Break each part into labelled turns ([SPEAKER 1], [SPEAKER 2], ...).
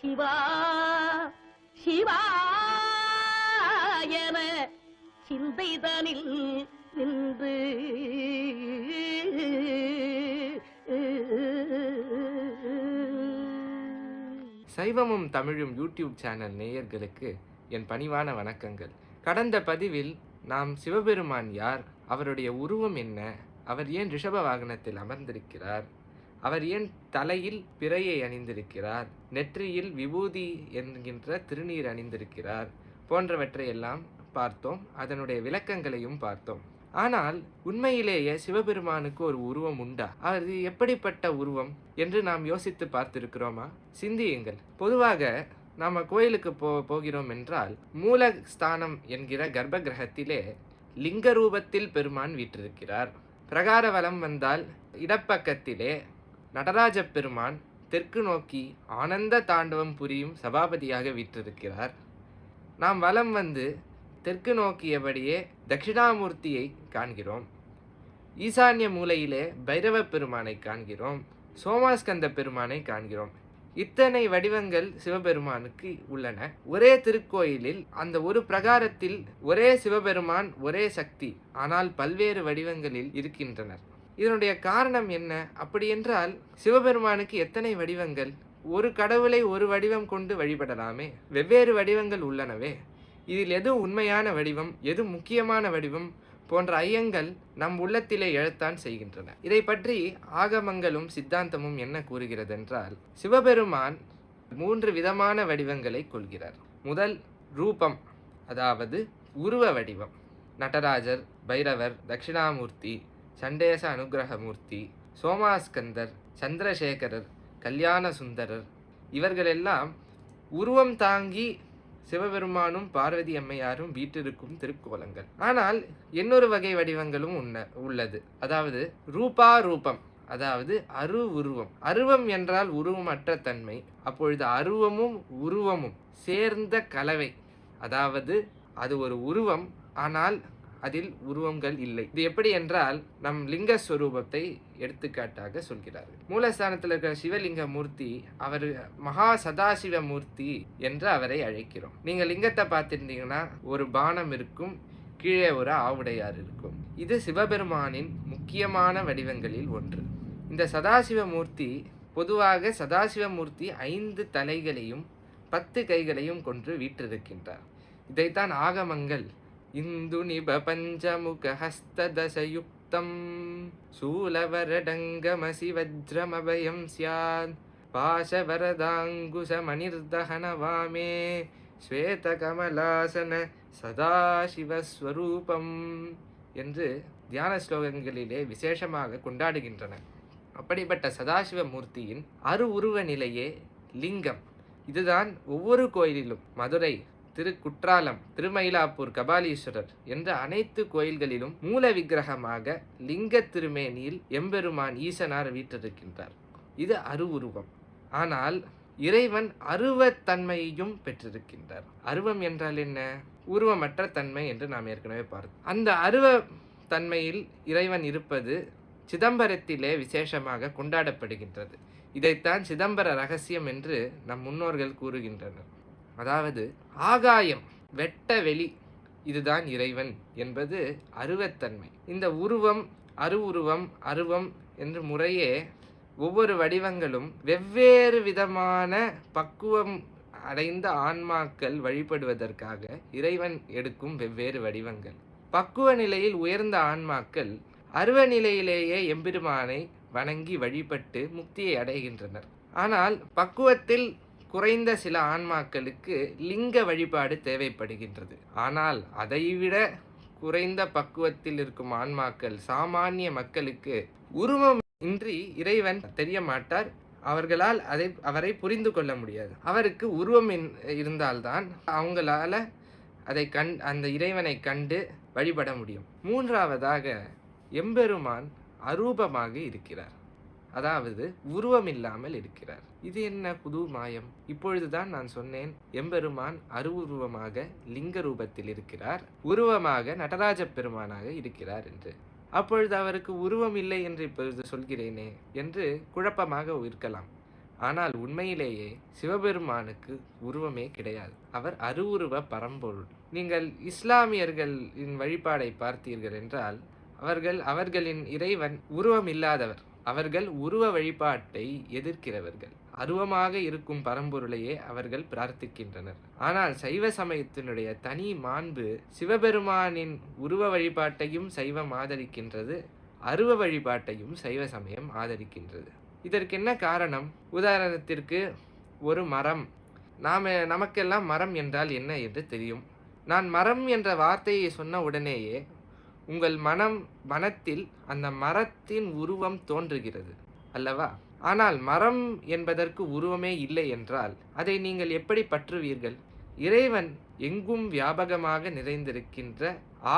[SPEAKER 1] சிவா சிவா என சிந்தைதனில் நின்று.
[SPEAKER 2] சைவமும் தமிழும் யூடியூப் சேனல் நேயர்களுக்கு என் பணிவான வணக்கங்கள். கடந்த பதிவில் நாம் சிவபெருமான் யார் அவருடைய உருவம் என்ன அவர் ஏன் ரிஷப வாகனத்தில் அமர்ந்திருக்கிறார் அவர் ஏன் தலையில் பிறையை அணிந்திருக்கிறார்? நெற்றியில் விபூதி என்கின்ற திருநீர் அணிந்திருக்கிறார் போன்றவற்றை எல்லாம் பார்த்தோம். அதனுடைய விளக்கங்களையும் பார்த்தோம். ஆனால் உண்மையிலேயே சிவபெருமானுக்கு ஒரு உருவம் உண்டா? அது எப்படிப்பட்ட உருவம் என்று நாம் யோசித்து பார்த்திருக்கிறோமா? சிந்தியுங்கள். பொதுவாக நாம் கோயிலுக்கு போ போகிறோம் என்றால் மூலஸ்தானம் என்கிற கர்ப்ப கிரகத்திலே லிங்க ரூபத்தில் பெருமான் வீற்றிருக்கிறார். பிரகார வலம் வந்தால் இடப்பக்கத்திலே நடராஜ பெருமான் தெற்கு நோக்கி ஆனந்த தாண்டவம் புரியும் சபாபதியாக வீற்றிருக்கிறார். நாம் வலம் வந்து தெற்கு நோக்கியபடியே தட்சிணாமூர்த்தியை காண்கிறோம். ஈசான்ய மூலையிலே பைரவ பெருமானை காண்கிறோம். சோமாஸ்கந்த பெருமானை காண்கிறோம். இத்தனை வடிவங்கள் சிவபெருமானுக்கு உள்ளன. ஒரே திருக்கோயிலில் அந்த ஒரு பிரகாரத்தில் ஒரே சிவபெருமான் ஒரே சக்தி. ஆனால் பல்வேறு வடிவங்களில் இருக்கின்றனர். இதனுடைய காரணம் என்ன? அப்படியென்றால் சிவபெருமானுக்கு எத்தனை வடிவங்கள்? ஒரு கடவுளை ஒரு வடிவம் கொண்டு வழிபடலாமே? வெவ்வேறு வடிவங்கள் உள்ளனவே. இதில் எது உண்மையான வடிவம் எது முக்கியமான வடிவம் போன்ற ஐயங்கள் நம் உள்ளத்திலே எழத்தான் செய்கின்றன. இதை பற்றி ஆகமங்களும் சித்தாந்தமும் என்ன கூறுகிறது என்றால் சிவபெருமான் மூன்று விதமான வடிவங்களை கொள்கிறார். முதல் ரூபம் அதாவது உருவ வடிவம். நடராஜர் பைரவர் தட்சிணாமூர்த்தி சண்டேச அனுகிரகமூர்த்தி சோமாஸ்கந்தர் சந்திரசேகரர் கல்யாண சுந்தரர் இவர்களெல்லாம் உருவம் தாங்கி சிவபெருமானும் பார்வதி அம்மையாரும் வீட்டிருக்கும் திருக்கோலங்கள். ஆனால் இன்னொரு வகை வடிவங்களும் உன்ன உள்ளது. அதாவது ரூபா ரூபம் அதாவது அரு உருவம் அருவம் என்றால் உருவமற்ற தன்மை. அப்பொழுது அருவமும் உருவமும் சேர்ந்த கலவை. அதாவது அது ஒரு உருவம் ஆனால் அதில் உருவங்கள் இல்லை. இது எப்படி என்றால் நம் லிங்க ஸ்வரூபத்தை எடுத்துக்காட்டாக சொல்கிறார் மூலஸ்தானத்தில் இருக்கிற சிவலிங்க மூர்த்தி அவர் மகா சதாசிவ மூர்த்தி என்று அவரை அழைக்கிறோம். நீங்க லிங்கத்தை பார்த்துருந்தீங்கன்னா ஒரு பானம் இருக்கும் கீழே ஒரு ஆவுடையார் இருக்கும். இது சிவபெருமானின் முக்கியமான வடிவங்களில் ஒன்று. இந்த சதாசிவ மூர்த்தி பொதுவாக சதாசிவ மூர்த்தி ஐந்து தலைகளையும் பத்து கைகளையும் கொன்று வீற்றிருக்கின்றார். இதைத்தான் ஆகமங்கள் இந்து நிப பஞ்சமுக ஹஸ்ததசயுக்தம் சூலவரடங்கமசி வஜ்ரமபயம் ஸ்யாத் பாசவரதாங்குசமனிர்தகன ஸ்வேதகமலாசன சதாசிவஸ்வரூபம் என்று தியான ஸ்லோகங்களிலே விசேஷமாக கொண்டாடுகின்றன. அப்படிப்பட்ட சதாசிவ மூர்த்தியின் அரு உருவ நிலையே லிங்கம். இதுதான் ஒவ்வொரு கோயிலிலும் மதுரை திருக்குற்றாலம் திருமயிலாப்பூர் கபாலீஸ்வரர் என்ற அனைத்து கோயில்களிலும் மூல விக்கிரகமாக லிங்க திருமேனியில் எம்பெருமான் ஈசனார் வீற்றிருக்கின்றார். இது அருவுருவம். ஆனால் இறைவன் அருவத்தன்மையையும் பெற்றிருக்கின்றார். அருவம் என்றால் என்ன? உருவமற்ற தன்மை என்று நாம் ஏற்கனவே பார்த்தோம். அந்த அருவ தன்மையில் இறைவன் இருப்பது சிதம்பரத்திலே விசேஷமாக கொண்டாடப்படுகின்றது. இதைத்தான் சிதம்பர ரகசியம் என்று நம் முன்னோர்கள் கூறுகின்றனர். அதாவது ஆகாயம் வெட்ட வெளி இதுதான் இறைவன் என்பது அருவத்தன்மை. இந்த உருவம் அருவுருவம் அருவம் என்று முறையே ஒவ்வொரு வடிவங்களும் வெவ்வேறு விதமான பக்குவம் அடைந்த ஆன்மாக்கள் வழிபடுவதற்காக இறைவன் எடுக்கும் வெவ்வேறு வடிவங்கள். பக்குவ நிலையில் உயர்ந்த ஆன்மாக்கள் அருவ நிலையிலேயே எம்பெருமானை வணங்கி வழிபட்டு முக்தியை அடைகின்றனர். ஆனால் பக்குவத்தில் குறைந்த சில ஆன்மாக்களுக்கு லிங்க வழிபாடு தேவைப்படுகின்றது. ஆனால் அதைவிட குறைந்த பக்குவத்தில் இருக்கும் ஆன்மாக்கள் சாமானிய மக்களுக்கு உருவம் இன்றி இறைவன் தெரிய மாட்டார். அவர்களால் அதை அவரை புரிந்து கொள்ள முடியாது. அவருக்கு உருவம் இன்- இருந்தால்தான் அவங்களால அதை கண் அந்த இறைவனை கண்டு வழிபட முடியும். மூன்றாவதாக எம்பெருமான் அரூபமாக இருக்கிறார். அதாவது உருவம் இல்லாமல் இருக்கிறார். இது என்ன புது மாயம்? இப்பொழுதுதான் நான் சொன்னேன் எம்பெருமான் அருவுருவமாக லிங்க ரூபத்தில் இருக்கிறார் உருவமாக நடராஜ பெருமானாக இருக்கிறார் என்று. அப்பொழுது அவருக்கு உருவம் இல்லை என்று இப்பொழுது சொல்கிறேனே என்று குழப்பமாக இருக்கலாம். ஆனால் உண்மையிலேயே சிவபெருமானுக்கு உருவமே கிடையாது. அவர் அருவுருவ பரம்பொருள். நீங்கள் இஸ்லாமியர்களின் வழிபாடை பார்த்தீர்கள் என்றால் அவர்கள் அவர்களின் இறைவன் உருவம் இல்லாதவர். அவர்கள் உருவ வழிபாட்டை எதிர்க்கிறவர்கள். அருவமாக இருக்கும் பரம்பொருளையே அவர்கள் பிரார்த்திக்கின்றனர். ஆனால் சைவ சமயத்தினுடைய தனி மாண்பு சிவபெருமானின் உருவ வழிபாட்டையும் சைவம் ஆதரிக்கின்றது அருவ வழிபாட்டையும் சைவ சமயம் ஆதரிக்கின்றது. இதற்கு என்ன காரணம்? உதாரணத்திற்கு ஒரு மரம். நாம் நமக்கெல்லாம் மரம் என்றால் என்ன என்று தெரியும். நான் மரம் என்ற வார்த்தையை சொன்ன உடனேயே உங்கள் மனம் மனத்தில் அந்த மரத்தின் உருவம் தோன்றுகிறது அல்லவா? ஆனால் மரம் என்பதற்கு உருவமே இல்லை என்றால் அதை நீங்கள் எப்படி பற்றுவீர்கள்? இறைவன் எங்கும் வியாபகமாக நிறைந்திருக்கின்ற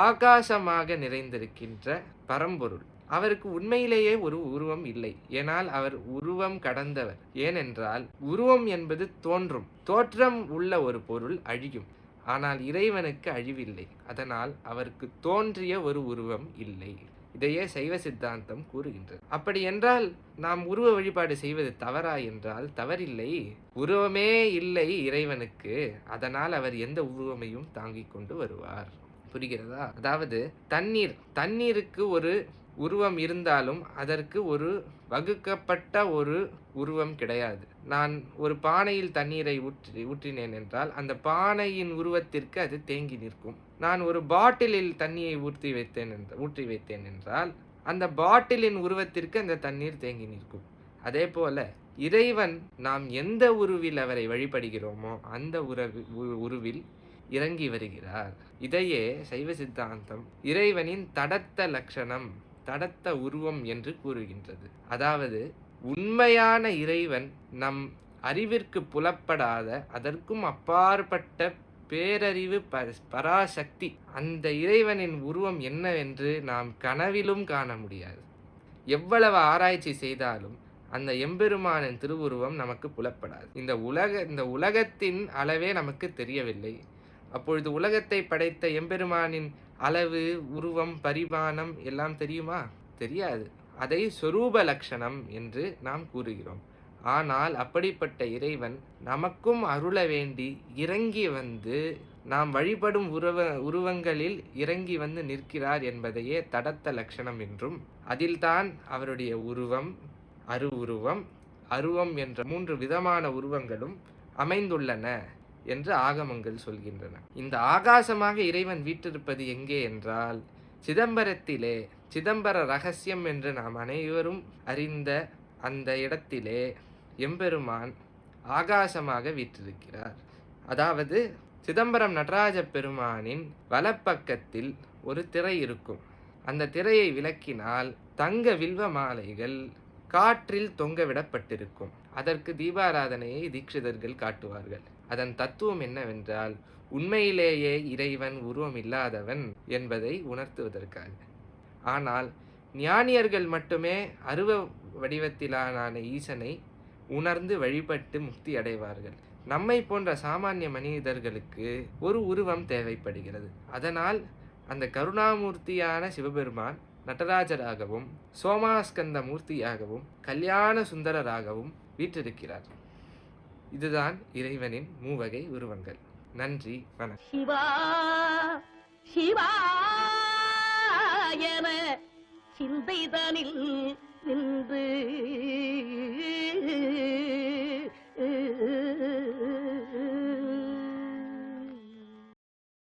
[SPEAKER 2] ஆகாசமாக நிறைந்திருக்கின்ற பரம்பொருள். அவருக்கு உண்மையிலேயே ஒரு உருவம் இல்லை. ஏனால் அவர் உருவம் கடந்தவர். ஏனென்றால் உருவம் என்பது தோன்றும். தோற்றம் உள்ள ஒரு பொருள் அழியும். ஆனால் இறைவனுக்கு அழிவில்லை. அதனால் அவருக்கு தோன்றிய ஒரு உருவம் இல்லை. இதையே சைவ சித்தாந்தம் கூறுகின்றது. அப்படி என்றால் நாம் உருவ வழிபாடு செய்வது தவறா என்றால் தவறில்லை. உருவமே இல்லை இறைவனுக்கு. அதனால் அவர் எந்த உருவமையும் தாங்கிக் கொண்டு வருவார். புரிகிறதா? அதாவது தண்ணீர். தண்ணீருக்கு ஒரு உருவம் இருந்தாலும் அதற்கு ஒரு வகுக்கப்பட்ட ஒரு உருவம் கிடையாது. நான் ஒரு பானையில் தண்ணீரை ஊற்றி ஊற்றினேன் என்றால் அந்த பானையின் உருவத்திற்கு அது தேங்கி நிற்கும். நான் ஒரு பாட்டிலில் தண்ணியை ஊற்றி வைத்தேன் என்ற ஊற்றி வைத்தேன் என்றால் அந்த பாட்டிலின் உருவத்திற்கு அந்த தண்ணீர் தேங்கி நிற்கும். அதே போல இறைவன் நாம் எந்த உருவில் அவரை வழிபடுகிறோமோ அந்த உறவு உ- உருவில் இறங்கி வருகிறார். இதையே சைவ சித்தாந்தம் இறைவனின் தடத்த லட்சணம் தடத்த உருவம் என்று கூறுகின்றது. அதாவது உண்மையான இறைவன் நம் அறிவிற்கு புலப்படாத அதற்கும் அப்பாற்பட்ட பேரறிவு ப- பராசக்தி அந்த இறைவனின் உருவம் என்னவென்று நாம் கனவிலும் காண முடியாது. எவ்வளவு ஆராய்ச்சி செய்தாலும் அந்த எம்பெருமானின் திருவுருவம் நமக்கு புலப்படாது. இந்த உலக இந்த உலகத்தின் அளவே நமக்கு தெரியவில்லை. அப்பொழுது உலகத்தை படைத்த எம்பெருமானின் அளவு உருவம் பரிமாணம் எல்லாம் தெரியுமா? தெரியாது. அதை சொரூப லட்சணம் என்று நாம் கூறுகிறோம். ஆனால் அப்படிப்பட்ட இறைவன் நமக்கும் அருள வேண்டி இறங்கி வந்து நாம் வழிபடும் உருவ உருவங்களில் இறங்கி வந்து நிற்கிறார் என்பதையே தடத்த லட்சணம் என்றும் அதில்தான் அவருடைய உருவம் அரு உருவம் அருவம் என்ற மூன்று விதமான உருவங்களும் அமைந்துள்ளன. என்று ஆகமங்கள் சொல்கின்றன. இந்த ஆகாசமாக இறைவன் வீற்றிருப்பது எங்கே என்றால் சிதம்பரத்திலே சிதம்பர ரகசியம் என்று நாம் அனைவரும் அறிந்த அந்த இடத்திலே எம்பெருமான் ஆகாசமாக வீற்றிருக்கிறார். அதாவது சிதம்பரம் நடராஜ பெருமானின் வலப்பக்கத்தில் ஒரு திரை இருக்கும். அந்த திரையை விலக்கினால் தங்க வில்வ மாலைகள் காற்றில் தொங்கவிடப்பட்டிருக்கும். அதற்கு தீபாராதனையை தீட்சிதர்கள் காட்டுவார்கள். அதன் தத்துவம் என்னவென்றால் உண்மையிலேயே இறைவன் உருவம் இல்லாதவன் என்பதை உணர்த்துவதற்காக. ஆனால் ஞானியர்கள் மட்டுமே அருவ வடிவத்திலான ஈசனை உணர்ந்து வழிபட்டு முக்தி அடைவார்கள். நம்மை போன்ற சாமானிய மனிதர்களுக்கு ஒரு உருவம் தேவைப்படுகிறது. அதனால் அந்த கருணாமூர்த்தியான சிவபெருமான் நடராஜராகவும் சோமாஸ்கந்த மூர்த்தியாகவும் கல்யாண சுந்தரராகவும் வீற்றிருக்கிறார். இதுதான் இறைவனின் மூவகை உருவங்கள். நன்றி வணக்கம்.
[SPEAKER 1] சிவா சிவாயன சிந்தைதனில் நின்று